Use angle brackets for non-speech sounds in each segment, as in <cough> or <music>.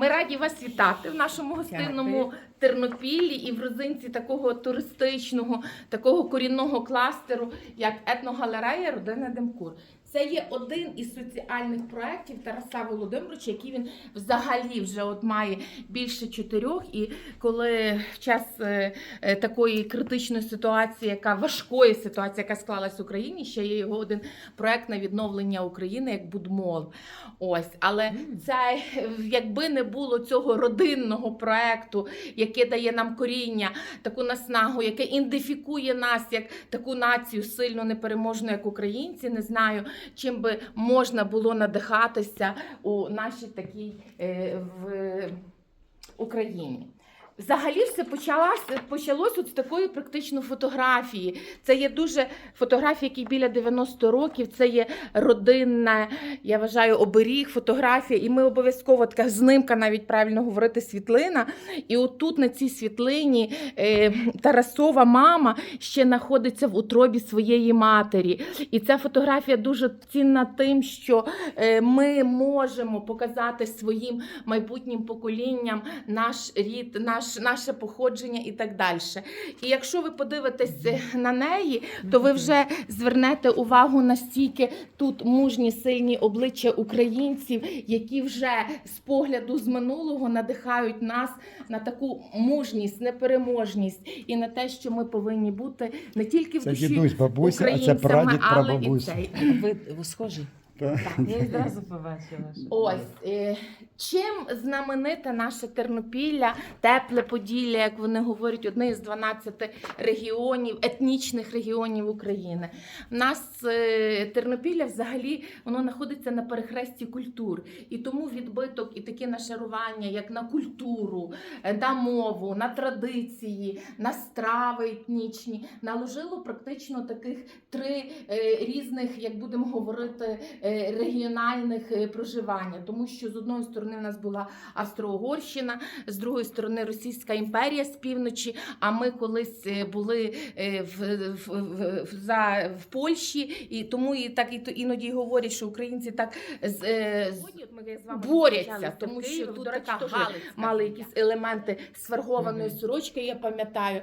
Ми раді вас вітати в нашому гостинному Тернопіллі і в родзинці такого туристичного, такого корінного кластеру, як етногалерея Родина Демкур. Це є один із соціальних проєктів Тараса Володимировича, який він взагалі вже от має більше чотирьох. І коли в час е, е, такої критичної ситуації, яка важкої ситуації, яка склалась в Україні, ще є його один проект на відновлення України як Будмол. Ось, але це якби не було цього родинного проекту, яке дає нам коріння, таку наснагу, яке ідентифікує нас як таку націю сильно непереможну, як українці. Не знаю, чим би можна було надихатися у нашій такій е, в Україні. Взагалі все почалось, почалось от з такої практично фотографії. Це є дуже фотографія, які біля 90 років. Це є родинна, я вважаю, оберіг, фотографія. І ми обов'язково така знимка, навіть правильно говорити, світлина. І отут на цій світлині е, Тарасова мама ще знаходиться в утробі своєї матері. І ця фотографія дуже цінна тим, що е, ми можемо показати своїм майбутнім поколінням наш рід, наш, наше походження і так далі. І якщо ви подивитесь е, на неї, то ви вже звернете увагу настільки тут мужні, сильні обличчя українців, які вже з погляду з минулого надихають нас на таку мужність, непереможність і на те, що ми повинні бути не тільки в душі дідусь, бабуся, а це українцями, прадід, але і цей. Ви, ви схожі? Так. Я одразу побачила. Ось е, чим знаменита наша Тернопілля, тепле Поділля, як вони говорять, одне із 12 регіонів, етнічних регіонів України. У нас е, Тернопілля взагалі воно знаходиться на перехресті культур, і тому відбиток і таке нашарування, як на культуру, е, на мову, на традиції, на страви етнічні, наложило практично таких три е, різних, як будемо говорити, регіональних проживання, тому що з одної сторони в нас була Австро-Угорщина, з другої сторони Російська імперія з півночі. А ми колись е, були е, в, в, в, в, за, в Польщі, і тому і так і то іноді говорять, що українці так з, е, з- борються, тому що тут така Галицька мали якісь елементи сваргованої сорочки, я пам'ятаю.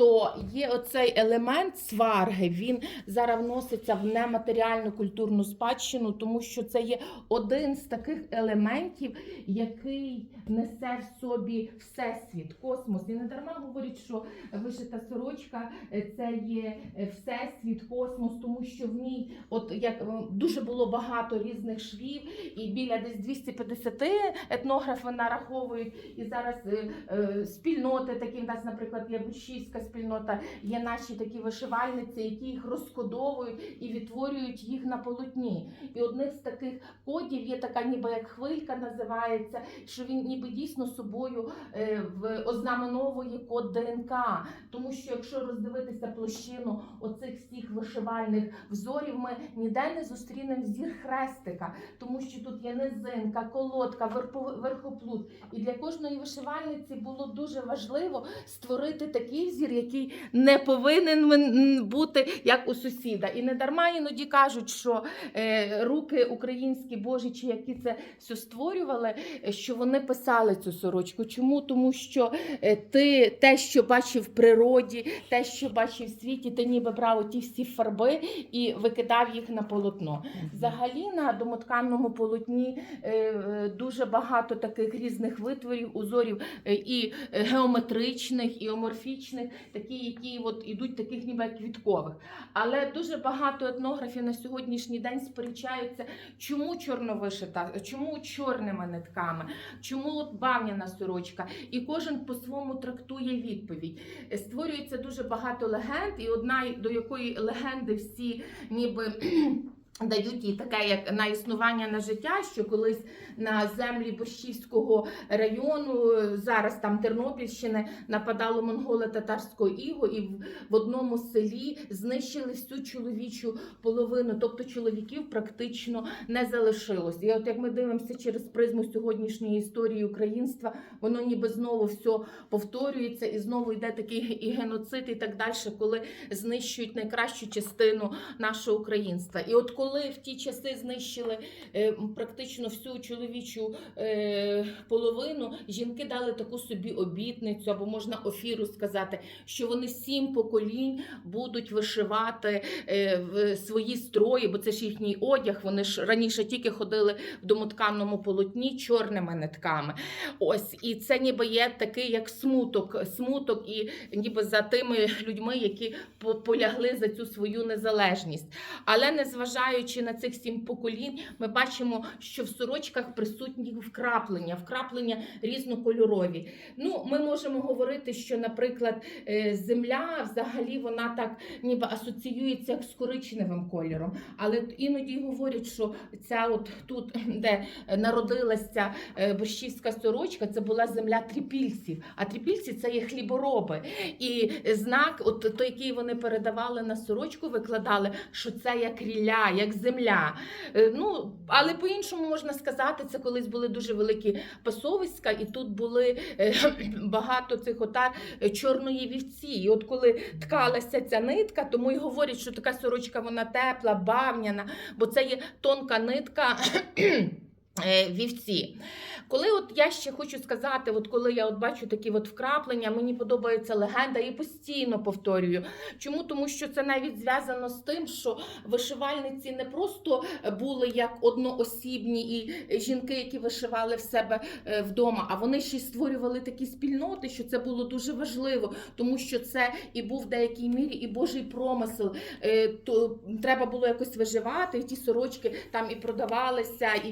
То є оцей елемент сварги, він зараз вноситься в нематеріальну культурну спадщину, тому що це є один з таких елементів, який несе в собі всесвіт, космос. І не дарма говорять, що вишита сорочка це є всесвіт, космос, тому що в ній, от як дуже було багато різних швів, і біля десь 250 етнографи нараховують. І зараз е, е, спільноти, такі в нас, наприклад, є Бучівська спільнота, є наші такі вишивальниці, які їх розкодовують і відтворюють їх на полотні. І одних з таких кодів є така, ніби як хвилька називається, що він ніби дійсно собою е, ознаменовує код ДНК. Тому що якщо роздивитися площину оцих всіх вишивальних взорів, ми ніде не зустрінемо зір хрестика, тому що тут є низинка, колодка, верхоплут. І для кожної вишивальниці було дуже важливо створити такий зір, який не повинен бути як у сусіда. І не дарма іноді кажуть, що е, руки українські божі, чи які це все створювали, що вони писали цю сорочку. Чому? Тому що е, ти те, що бачив в природі, те, що бачив в світі, ти ніби брав ті всі фарби і викидав їх на полотно. Взагалі на домотканному полотні е, дуже багато таких різних витворів, узорів і геометричних, і оморфічних, такі, які от ідуть таких ніби квіткових. Але дуже багато етнографів на сьогоднішній день сперечаються, чому чорновишита, чому чорними нитками, чому от бавняна сорочка. І кожен по-своєму трактує відповідь. Створюється дуже багато легенд, і одна до якої легенди всі ніби. Дають їй таке як на існування на життя, що колись на землі Борщівського району, зараз там Тернопільщини, нападало монголи татарського іго, і в одному селі знищили всю чоловічу половину, тобто чоловіків практично не залишилось. І от як ми дивимося через призму сьогоднішньої історії українства, воно ніби знову все повторюється, і знову йде такий і геноцид, і так далі, коли знищують найкращу частину нашого українства. І от коли коли в ті часи знищили е, практично всю чоловічу е, половину, жінки дали таку собі обітницю, або можна офіру сказати, що вони сім поколінь будуть вишивати е, в свої строї, бо це ж їхній одяг. Вони ж раніше тільки ходили в домотканому полотні чорними нитками. Ось і це ніби є такий як смуток, смуток, і ніби за тими людьми, які полягли за цю свою незалежність. Але незважаючи на цих сім поколінь, ми бачимо, що в сорочках присутні вкраплення, вкраплення різнокольорові. Ну, ми можемо говорити, що, наприклад, е, земля взагалі вона так ніби асоціюється як з коричневим кольором. Але іноді говорять, що ця от тут, <laughs> де народилася е, борщівська сорочка, це була земля трипільців. А трипільці це є хлібороби. І знак, от той, який вони передавали на сорочку, викладали, що це як рілля, як земля. Е, Ну, але по-іншому можна сказати, це колись були дуже великі пасовиська, і тут були е, <clears throat> багато цих отар е, чорної вівці. І от коли ткалася ця нитка, тому й говорять, що така сорочка вона тепла, бавняна, бо це є тонка нитка. <clears throat> е, Вівці. Коли от я ще хочу сказати, от коли я от бачу такі от вкраплення, мені подобається легенда і постійно повторюю. Чому? Тому що це навіть зв'язано з тим, що вишивальниці не просто були як одноосібні і жінки, які вишивали в себе е, вдома, а вони ще й створювали такі спільноти, що це було дуже важливо, тому що це і був в деякій мірі і Божий промисел. Е, То треба було якось виживати, і ті сорочки там і продавалися, і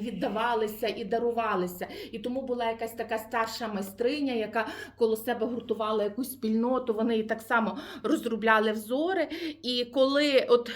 віддавалися, і дарувалися. І тому була якась така старша майстриня, яка коло себе гуртувала якусь спільноту. Вони її так само розробляли взори. І коли от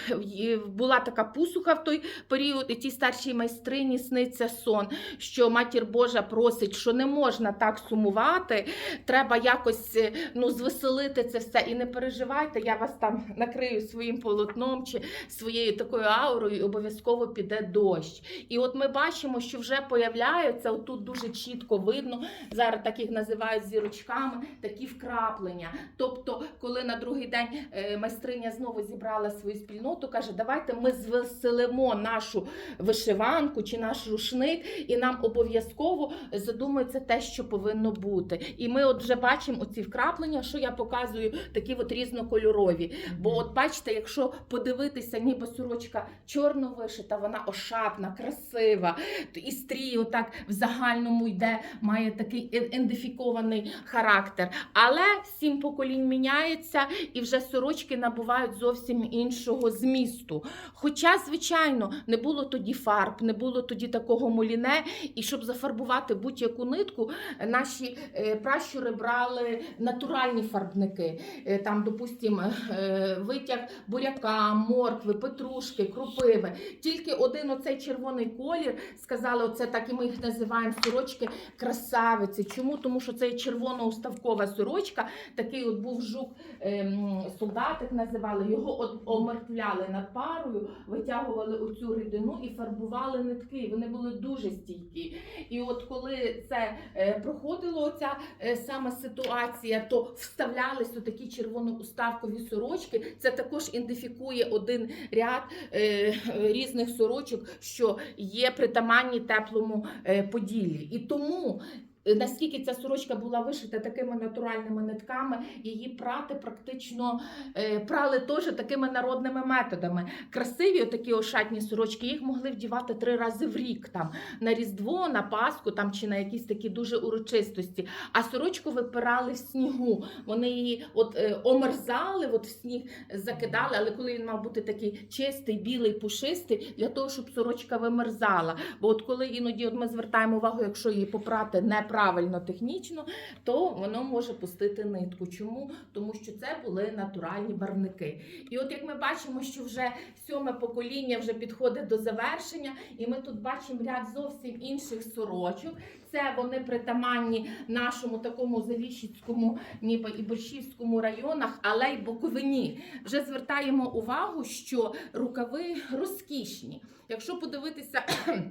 була така пусуха в той період, і тій старшій майстрині сниться сон, що матір Божа просить, що не можна так сумувати, треба якось е, ну, звеселити це все. І не переживайте, я вас там накрию своїм полотном чи своєю такою аурою, і обов'язково піде дощ. І от ми бачимо, що вже появляються, отут дуже чітко видно, зараз так їх називають зірочками, такі вкраплення. Тобто, коли на другий день е, майстриня знову зібрала свою спільноту, каже, давайте ми звеселимо нашу вишиванку чи наш рушник, і нам обов'язково задумається те, що повинно бути. І ми от вже бачимо оці вкраплення, що я показую, такі от різнокольорові. Бо от бачите, якщо подивитися, ніби сорочка чорно вишита, вона ошапна, красива, і стрій отак в загальному йде, має такий ідентифікований характер. Але сім поколінь міняється, і вже сорочки набувають зовсім іншого змісту. Хоча, звичайно, не було тоді фарб, не було тоді такого моліне, і щоб зафарбувати будь-яку нитку, наші е, пращури брали натуральні фарбники. Е, Там, допустимо, е, витяг буряка, моркви, петрушки, крупиви. Тільки один оцей червоний колір сказали, оце так і ми їх називаємо сорочки красавиці. Чому? Тому що це червоно-уставкова сорочка, такий от був жук ем, солдатик називали, його от омертвляли над парою, витягували оцю рідину і фарбували нитки. Вони були дуже стійкі. І от коли це е, проходило оця е, саме ситуація, то вставлялись такі червоно-уставкові сорочки. Це також ідентифікує один ряд е, різних сорочок, що є притаманні теплому е, поділлі. І тому. Е, Наскільки ця сорочка була вишита такими натуральними нитками, її прати практично е, прали теж такими народними методами. Красиві такі ошатні сорочки, їх могли вдівати три рази в рік там на Різдво, на Пасху там чи на якісь такі дуже урочистості. А сорочку випирали в снігу. Вони її от е, омерзали, от в сніг закидали, але коли він мав бути такий чистий, білий, пушистий, для того, щоб сорочка вимерзала. Бо от коли іноді от ми звертаємо увагу, якщо її попрати неправильно технічно, то воно може пустити нитку. Чому? Тому що це були натуральні барвники. І от як ми бачимо, що вже сьоме покоління вже підходить до завершення, і ми тут бачимо ряд зовсім інших сорочок. Це вони притаманні нашому такому Заліщицькому, ніби і Борщівському районах, але й Буковині. Вже звертаємо увагу, що рукави розкішні. Якщо подивитися <clears throat>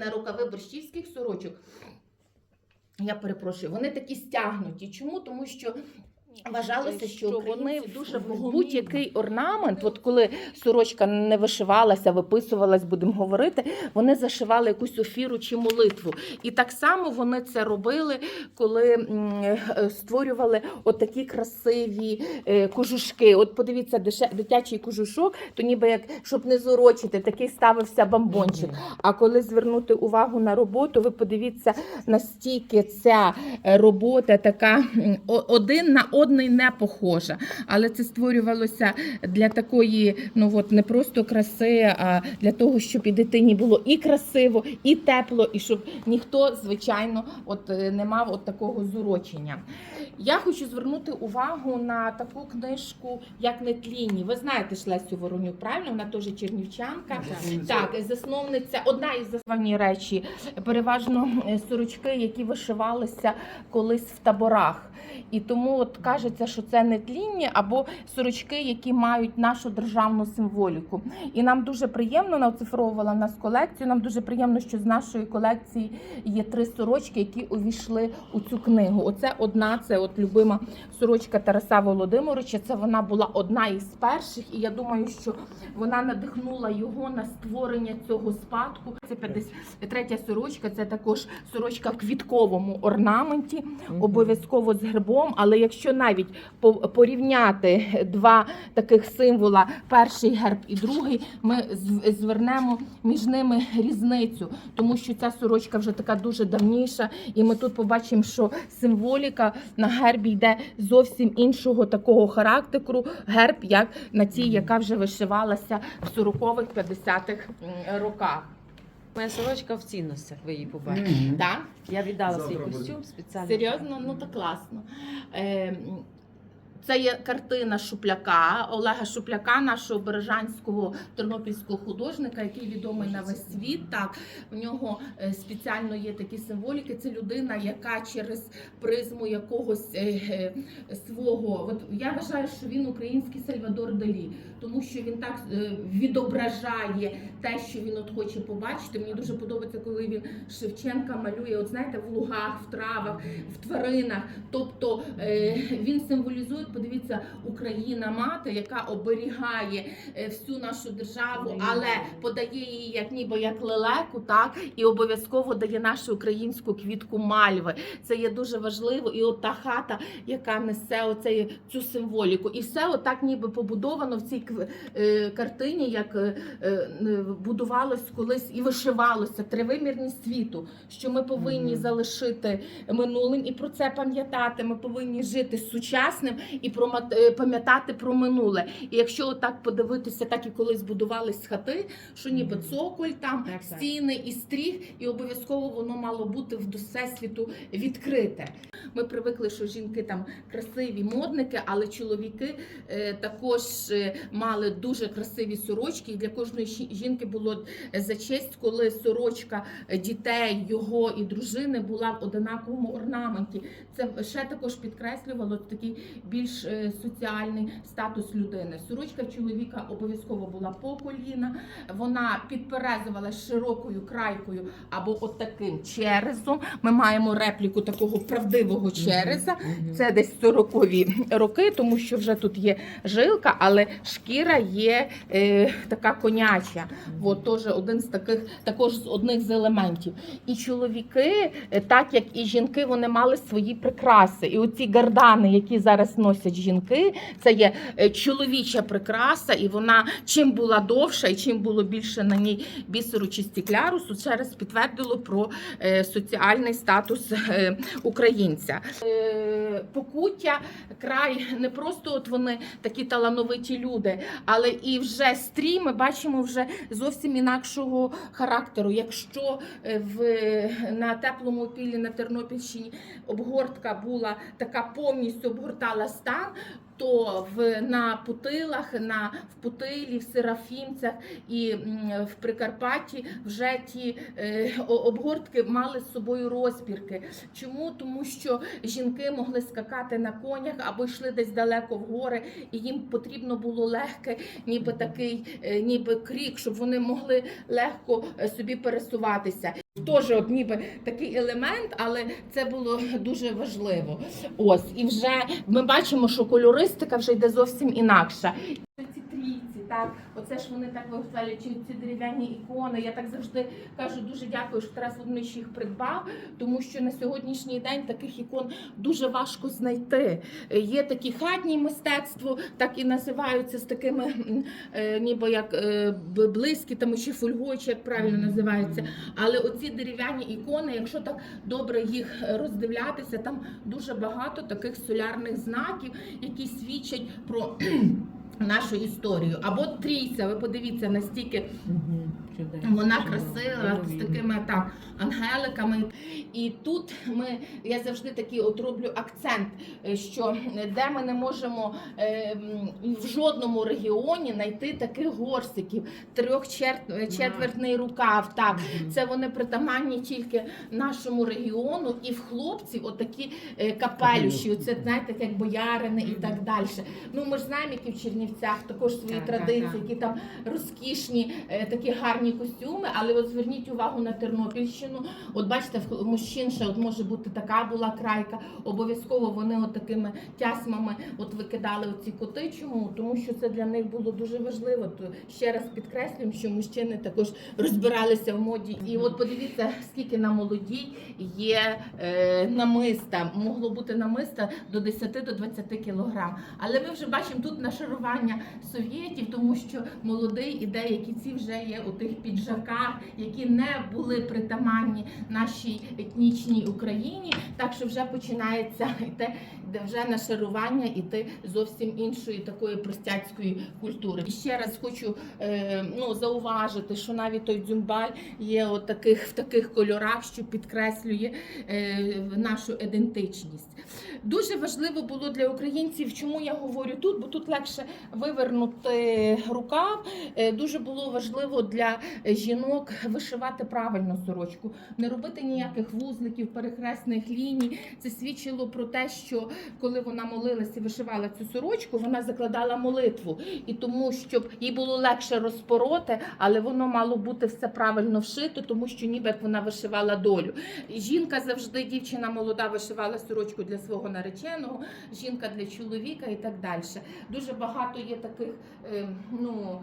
на рукави борщівських сорочок, я перепрошую, вони такі стягнуті. Чому? Тому що Вважалося, що вони дуже будь-який орнамент, от коли сорочка не вишивалася, виписувалась, будемо говорити, вони зашивали якусь офіру чи молитву. І так само вони це робили, коли е, створювали отакі красиві е, кожушки. От подивіться, дитячий кожушок, то ніби як щоб не зорочити, такий ставився бамбончик. А коли звернути увагу на роботу, ви подивіться, настільки ця е, робота така один на одний не похожа. Але це створювалося для такої, ну от не просто краси, а для того, щоб і дитині було і красиво, і тепло, і щоб ніхто, звичайно, от е, не мав от такого зурочення. Я хочу звернути увагу на таку книжку, як Нетлінні. Ви знаєте ж Лесю Воронюк, правильно? Вона теж чернівчанка. Так, засновниця, одна із засновані речі, переважно е, сорочки, які вишивалися колись в таборах. І тому от кажеться, що це не тлінні або сорочки, які мають нашу державну символіку. І нам дуже приємно вона оцифровувала нас колекцію. Нам дуже приємно, що з нашої колекції є три сорочки, які увійшли у цю книгу. Оце одна, це от любима сорочка Тараса Володимировича. Це вона була одна із перших, і я думаю, що вона надихнула його на створення цього спадку. Це 53 сорочка. Це також сорочка в квітковому орнаменті, обов'язково з гербом. Але якщо навіть по- порівняти два таких символа, перший герб і другий, ми звернемо між ними різницю, тому що ця сорочка вже така дуже давніша, і ми тут побачимо, що символіка на гербі йде зовсім іншого такого характеру. Герб, як на цій, яка вже вишивалася в 40-х, 50-х роках. Моя сорочка в цінностях, ви її побачите. Мгм. Да? Я віддала свій Завтра свій костюм спеціально. Серйозно, ну то класно. Е, це є картина Шупляка, Олега Шупляка, нашого бережанського тернопільського художника, який відомий на весь світ. Так, в нього е, спеціально є такі символіки. Це людина, яка через призму якогось е, е, свого. От я вважаю, що він український Сальвадор Далі, тому що він так відображає те, що він от хоче побачити. Мені дуже подобається, коли він Шевченка малює, от знаєте, в лугах, в травах, в тваринах. Тобто він символізує, подивіться, Україна мати, яка оберігає е, всю нашу державу, але подає її як ніби як лелеку, так і обов'язково дає нашу українську квітку мальви. Це є дуже важливо. І от та хата, яка несе оцей, цю символіку, і все отак ніби побудовано в цій е, картині, як е, будувалось колись і вишивалося тривимірність світу, що ми повинні залишити минулим і про це пам'ятати. Ми повинні жити сучасним і про е, пам'ятати про минуле. І якщо отак подивитися, так і колись будувались хати, що ніби цоколь там, Так, так. стіни і стріх, і обов'язково воно мало бути в всесвіту відкрите. Ми привикли, що жінки там красиві модники, але чоловіки е, також е, мали дуже красиві сорочки. І для кожної жінки було за честь, коли сорочка дітей, його і дружини була в одинаковому орнаменті. Це ще також підкреслювало такий більш е, соціальний статус людини. Сорочка в чоловіка обов'язково була по коліна. Вона підперезувала широкою крайкою або от таким черезом. Ми маємо репліку такого правдивого череза. Це десь 40-ві роки, тому що вже тут є жилка, але шкіра є е, така коняча. От теж один з таких, також з одних з елементів. І чоловіки, е, так як і жінки, вони мали свої прикраси. І оці гардани, які зараз носять жінки, це є е, чоловіча прикраса, і вона чим була довша і чим було більше на ній бісеру чи стіклярусу, через підтвердило про е, соціальний статус е, українця. Покуття край не просто от вони такі талановиті люди, але і вже стрій ми бачимо вже зовсім інакшого характеру. Якщо в на теплому пілі на Тернопільщині обгортка була така повністю обгортала стан. 아! То в на путилах, на в путилі, в серафімцях і в Прикарпатті вже ті е, обгортки мали з собою розпірки. Чому? Тому що жінки могли скакати на конях або йшли десь далеко в гори, і їм потрібно було легке, ніби такий, е, ніби крік, щоб вони могли легко е, собі пересуватися. Теж от ніби такий елемент, але це було дуже важливо. Ось, і вже ми бачимо, що кольористика вже йде зовсім інакша. Ці трійці, так, оце ж вони так виставляють, чи ці дерев'яні ікони. Я так завжди кажу, дуже дякую, що Тарас Володимирович їх придбав, тому що на сьогоднішній день таких ікон дуже важко знайти. Є такі хатні мистецтво, так і називаються з такими, е, ніби як е, близькі, там ще фольгою, чи як правильно називається. Але оці дерев'яні ікони, якщо так добре їх роздивлятися, там дуже багато таких солярних знаків, які свідчать про нашу історію. Або трійця, ви подивіться, настільки вона красива з такими так ангеликами. І тут ми я завжди такий от роблю акцент, е, що де ми не можемо е, в жодному регіоні знайти таких горсиків, трьохчетвертний рукав. Так, це вони притаманні тільки нашому регіону, і в хлопців отакі е, капелюші. Це знаєте, як боярини і так далі. Ну ми ж знаємо, які в Чернівцях також свої Так, так, традиції, так. які там розкішні, е, такі гарні костюми. Але от зверніть увагу на Тернопільщину. От бачите, в мужчин ще от може бути така була крайка. Обов'язково вони от такими тясмами от викидали оці коти. Чому? Тому що це для них було дуже важливо. То ще раз підкреслюємо, що мужчини також розбиралися в моді. І от подивіться, скільки на молодій є е, намиста. Могло бути намиста до 10 до 20 кілограм. Але ми вже бачимо тут нашарування совєтів, тому що молодий і деякі ці вже є у тих піджаках, які не були притаманні нашій етнічній Україні. Так що вже починається <laughs> те, де вже нашарування іти зовсім іншої такої простяцької культури. І ще раз хочу е, ну, зауважити, що навіть той дзюмбаль є от таких, в таких кольорах, що підкреслює е, нашу ідентичність. Дуже важливо було для українців, чому я говорю тут, бо тут легше вивернути рукав. Е, Дуже було важливо для жінок вишивати правильно сорочку, не робити ніяких вузликів, перехресних ліній. Це свідчило про те, що коли вона молилася і вишивала цю сорочку, вона закладала молитву. І тому, щоб їй було легше розпороти, але воно мало бути все правильно вшито, тому що ніби як вона вишивала долю. Жінка завжди, дівчина молода, вишивала сорочку для свого нареченого, жінка для чоловіка і так далі. Дуже багато є таких е, ну,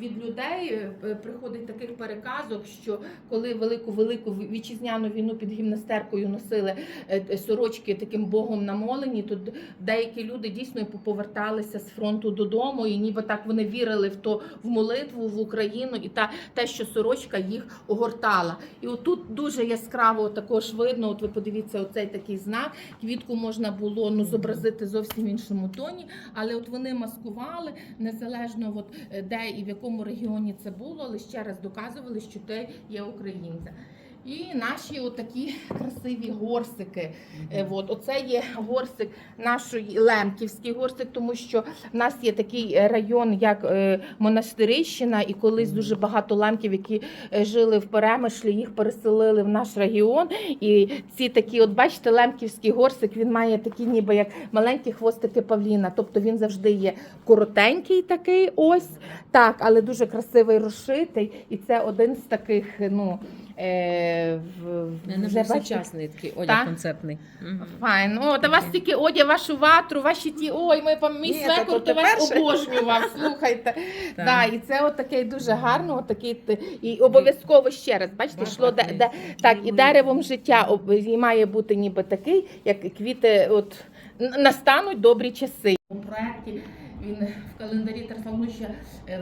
від людей е, приходить таких переказок, що коли велику велику вітчизняну війну під гімнастеркою носили е, е, сорочки таким богом намолені, то деякі люди дійсно поверталися з фронту додому, і ніби так вони вірили в то в молитву в Україну і та те, що сорочка їх огортала. І отут дуже яскраво також видно. От ви подивіться, оцей такий знак. Квітку можна було ну зобразити зовсім в іншому тоні, але от вони маскували незалежно от е, де і в якому регіоні це було, але ще раз доказували, що ти є українця. І наші отакі красиві горсики. Е, От, оце є горсик нашої Лемківський горсик, тому що в нас є такий е, район, як е, Монастирищина, і колись дуже багато лемків, які жили в Перемишлі, їх переселили в наш регіон. І ці такі, от бачите, лемківський горсик, він має такі, ніби як маленькі хвостики павліна. Тобто він завжди є коротенький такий, ось так, але дуже красивий розшитий. І це один з таких, ну. Е, в- бачите, сучасний такий одяг Так? концертний. Мгм. Файн. О, та вас тільки одяг, вашу ватру, ваші ті. Ой, ми пам- мій Ні, свекор то то вас перше. обожнював. Слухайте. Так. Да, і це от такий дуже гарно, от такий ти- і обов'язково ще раз. Бачите, йшло де, де так, і деревом життя об- і має бути ніби такий, як квіти. От н- настануть добрі часи. У проєкті він в календарі Тарфануща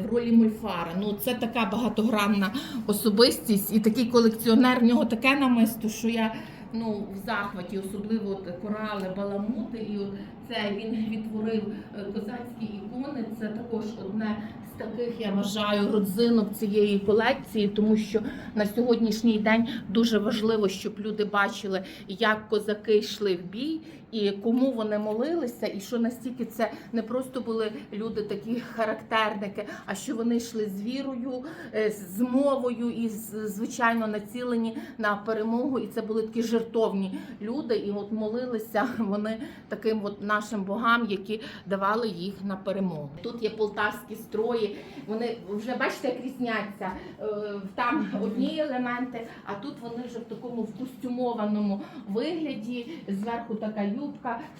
в ролі мульфара. Ну це така багатогранна особистість і такий колекціонер. В нього таке намисто, що я ну в захваті, особливо от корали, баламути. І от це він відтворив е, козацькі ікони. Це також одне таких, я вважаю, родзинок цієї колекції, тому що на сьогоднішній день дуже важливо, щоб люди бачили, як козаки йшли в бій. І кому вони молилися, і що настільки це не просто були люди такі характерники, а що вони йшли з вірою, е, з мовою і звичайно націлені на перемогу. І це були такі жертовні люди. І от молилися <laughs> вони таким от нашим богам, які давали їх на перемогу. Тут є полтавські строї. Вони вже бачите, як різняться. Е, Там одні елементи, а тут вони вже в такому в костюмованому вигляді. Зверху така юбка,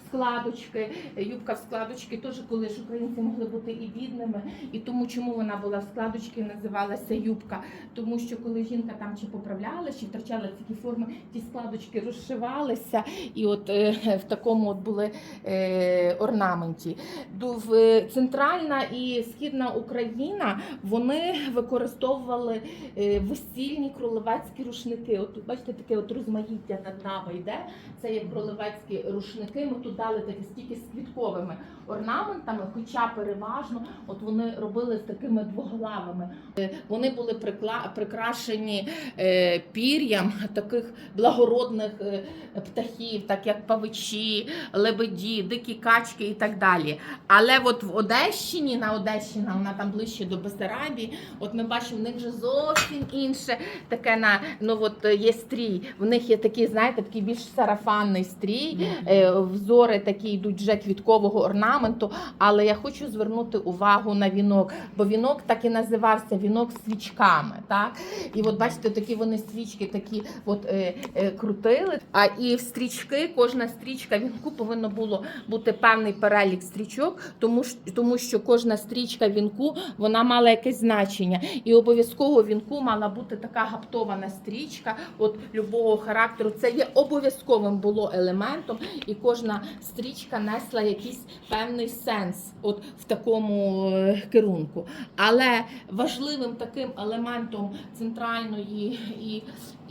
складочки. Юбка в складочки теж, коли ж українці могли бути і бідними. І тому, чому вона була в складочці, називалася юбка. Тому що коли жінка там чи поправляла, чи втрачала такі форми, ті складочки розшивалися, і от е, в такому от були е, орнаменті. В- Центральна і східна Україна вони використовували е, весільні кролевецькі рушники. От бачите, таке от розмаїття над нами йде. Це є кролевецькі рушники. Ми тут дали такі стільки з квітковими орнаментами, хоча переважно от вони робили з такими двоглавими. Е, Вони були прикла- прикрашені е, пір'ям таких благородних е, птахів, так як павичі, лебеді, дикі качки і так далі. Але от в Одещині, на Одещина, вона там ближче до Бесарабії, от ми бачимо, в них вже зовсім інше таке на ну от є стрій. В них є такий, знаєте, такий більш сарафанний стрій. Е, Взори такі йдуть вже квіткового орнаменту. Але я хочу звернути увагу на вінок, бо вінок так і називався вінок свічками. Так? І от бачите, такі вони свічки такі от, е, е, крутили. А і в стрічки, кожна стрічка вінку повинно було бути певний перелік стрічок, тому, тому що кожна стрічка вінку вона мала якесь значення. І обов'язково вінку мала бути така гаптована стрічка, от любого характеру. Це є обов'язковим було елементом, і кожна стрічка несла якийсь певний сенс от в такому е, керунку. Але важливим таким елементом центральної і,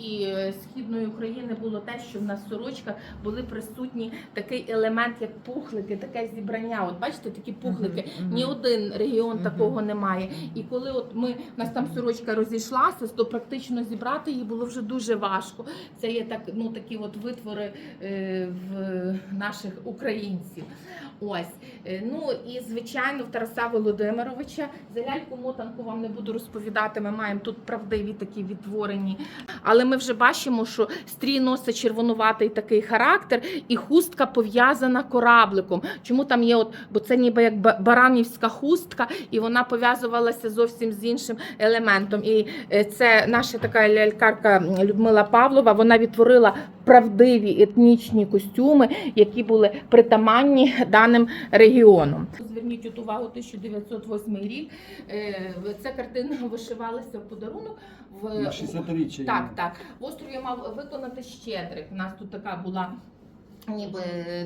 і е, східної України було те, що в нас сорочках були присутні такий елемент, як пухлики, таке зібрання. От бачите, такі пухлики. Мгм, Ні один регіон Мгм. такого немає. І коли от ми у нас там сорочка розійшлася, то практично зібрати її було вже дуже важко. Це є так, ну такі от витвори е, в наших українців. Ось Е, ну і звичайно в Тараса Володимировича за ляльку мотанку вам не буду розповідати. Ми маємо тут правдиві такі відтворені. Але ми вже бачимо, що стрій носить червонуватий такий характер, і хустка пов'язана корабликом. Чому там є, от, бо це ніби як баранівська хустка, і вона пов'язувалася зовсім з іншим елементом. І е, це наша така лялькарка Людмила Павлова. Вона відтворила правдиві етнічні костюми, які були притаманні даним регіоном. Зверніть от увагу 1908 рік. Е, Ця картина вишивалася в подарунок в На 60-річчя. так, так. В острові мав виконати Щедрик. У нас тут така була. Ніби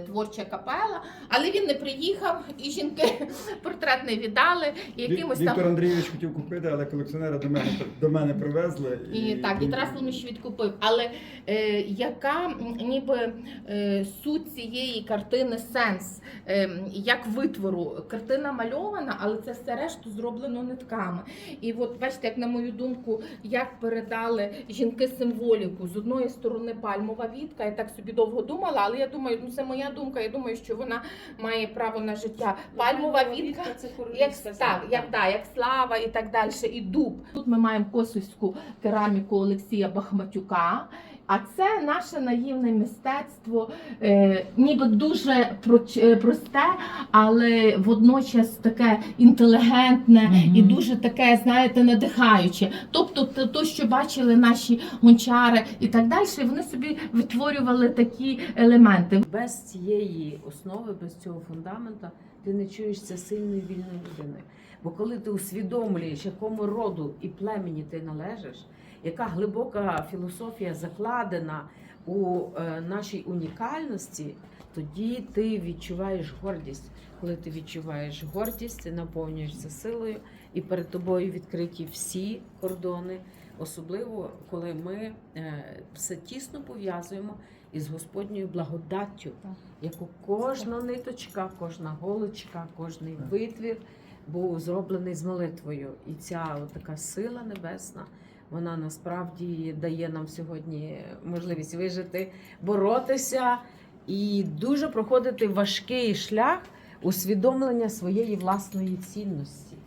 творча капела, але він не приїхав, і жінки <laughs> портрет не віддали. І якимось Віктор там Андрійович хотів купити, але колекціонера до мене до мене привезли. і так, і Тарас Ломіш відкупив. Але е, яка ніби е, суть цієї картини сенс е, як витвору? Картина мальована, але це все решту зроблено нитками. І от бачите, як на мою думку, як передали жінки символіку з одної сторони пальмова вітка. Я так собі довго думала, але я думаю, ну це моя думка. Я думаю, що вона має право на життя. Пальмова вітка. це Як, так, як, да, як слава і так далі, і дуб. Тут ми маємо косівську кераміку Олексія Бахматюка. А це наше наївне мистецтво, е, ніби дуже е, просте, але водночас таке інтелігентне Мгм. і дуже таке, знаєте, надихаюче. Тобто, те, то, що бачили наші гончари і так далі, вони собі витворювали такі елементи. Без цієї основи, без цього фундамента, ти не чуєшся сильною вільною людиною. Бо коли ти усвідомлюєш, якому роду і племені ти належиш, яка глибока філософія закладена у е, нашій унікальності, тоді ти відчуваєш гордість. Коли ти відчуваєш гордість, ти наповнюєшся силою, і перед тобою відкриті всі кордони, особливо коли ми е, все тісно пов'язуємо із Господньою благодаттю, яку кожна ниточка, кожна голочка, кожний витвір був зроблений з молитвою. І ця така сила небесна. Вона насправді дає нам сьогодні можливість вижити, боротися і дуже проходити важкий шлях усвідомлення своєї власної цінності.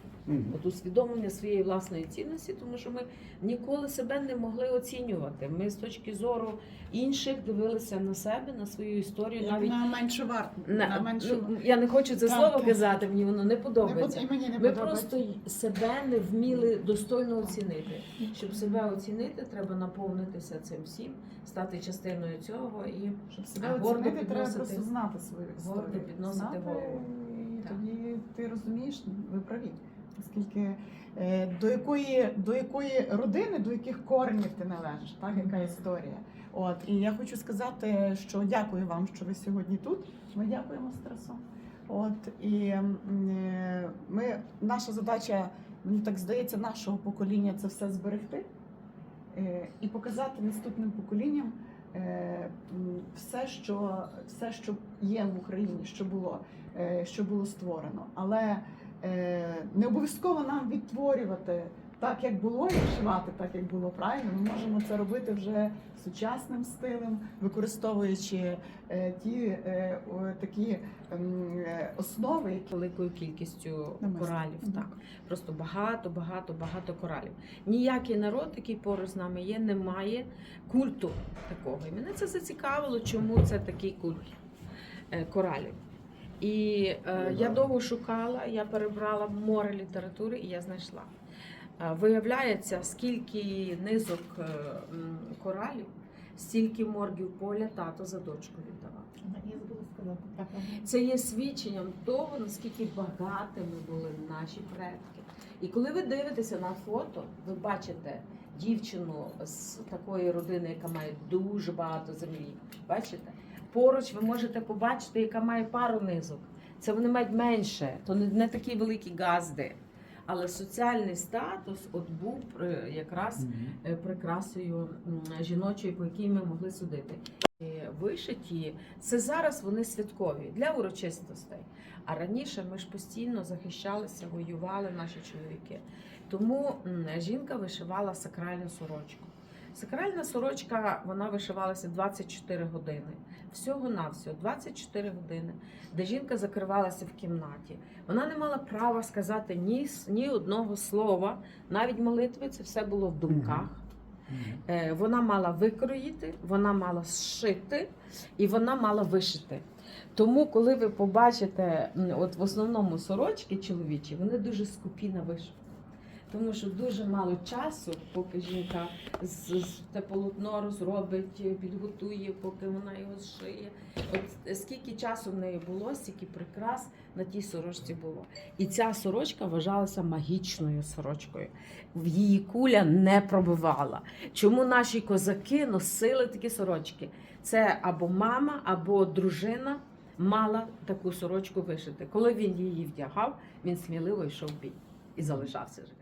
От усвідомлення своєї власної цінності, тому що ми ніколи себе не могли оцінювати. Ми з точки зору інших дивилися на себе, на свою історію. Як навіть на меншу варту. на, на меншу... ну, я не хочу це Так, слово так. казати, мені воно не Не подобається. і мені не Ми подобається. просто себе не вміли достойно оцінити. Щоб себе оцінити, треба наповнитися цим всім, стати частиною цього і Щоб себе А гордо оцінити, треба підносити- просто знати свою історію. гордо підносити знати, голову. І Так. тоді ти розумієш, ви праві. Оскільки е, до якої, до якої родини, до яких коренів ти належиш, так, яка історія. От, і я хочу сказати, що дякую вам, що ви сьогодні тут. Ми дякуємо Старасу. От і е, ми, наша задача, мені так здається, нашого покоління це все зберегти е, і показати наступним поколінням все, що, все, що є в Україні, що було, що було створено. Але не обов'язково нам відтворювати так, як було, і вшивати так, як було правильно. Ми можемо це робити вже сучасним стилем, використовуючи е, ті е, такі ем, е, основи, які великою кількістю коралів. Мгм. Так просто багато, багато, багато коралів. Ніякий народ, який поруч з нами є, не має культу такого. І мене це зацікавило, чому це такий культ е, коралів. І е, я довго шукала, я перебрала море літератури і я знайшла. Е, Виявляється, скільки низок е, коралів, стільки моргів поля тато за дочку віддавав. сказати так. Це є свідченням того, наскільки багатими були наші предки. І коли ви дивитеся на фото, ви бачите дівчину з такої родини, яка має дуже багато землі. Бачите? Поруч ви можете побачити, яка має пару низок. Це вони мають менше, то не, такі великі газди. Але соціальний статус от був е, якраз е, прикрасою м, жіночою, по якій ми могли судити. Вишиті це зараз вони святкові для урочистостей. А раніше ми ж постійно захищалися, воювали наші чоловіки. Тому жінка вишивала сакральну сорочку. Сакральна сорочка вона вишивалася 24 години. Всього навсього 24 години, де жінка закривалася в кімнаті. Вона не мала права сказати ні, ні одного слова, навіть молитви, це все було в думках. Е, Вона мала викроїти, вона мала зшити і вона мала вишити. Тому, коли ви побачите, от в основному сорочки чоловічі, вони дуже скупі на вишивку. Тому що дуже мало часу, поки жінка те полотно розробить, підготує, поки вона його зшиє. От скільки часу в неї було, стільки прикрас на тій сорочці було. І ця сорочка вважалася магічною сорочкою. В її куля не пробивала. Чому наші козаки носили такі сорочки? Це або мама, або дружина мала таку сорочку вишити. Коли він її вдягав, він сміливо йшов в бій і залишався жити.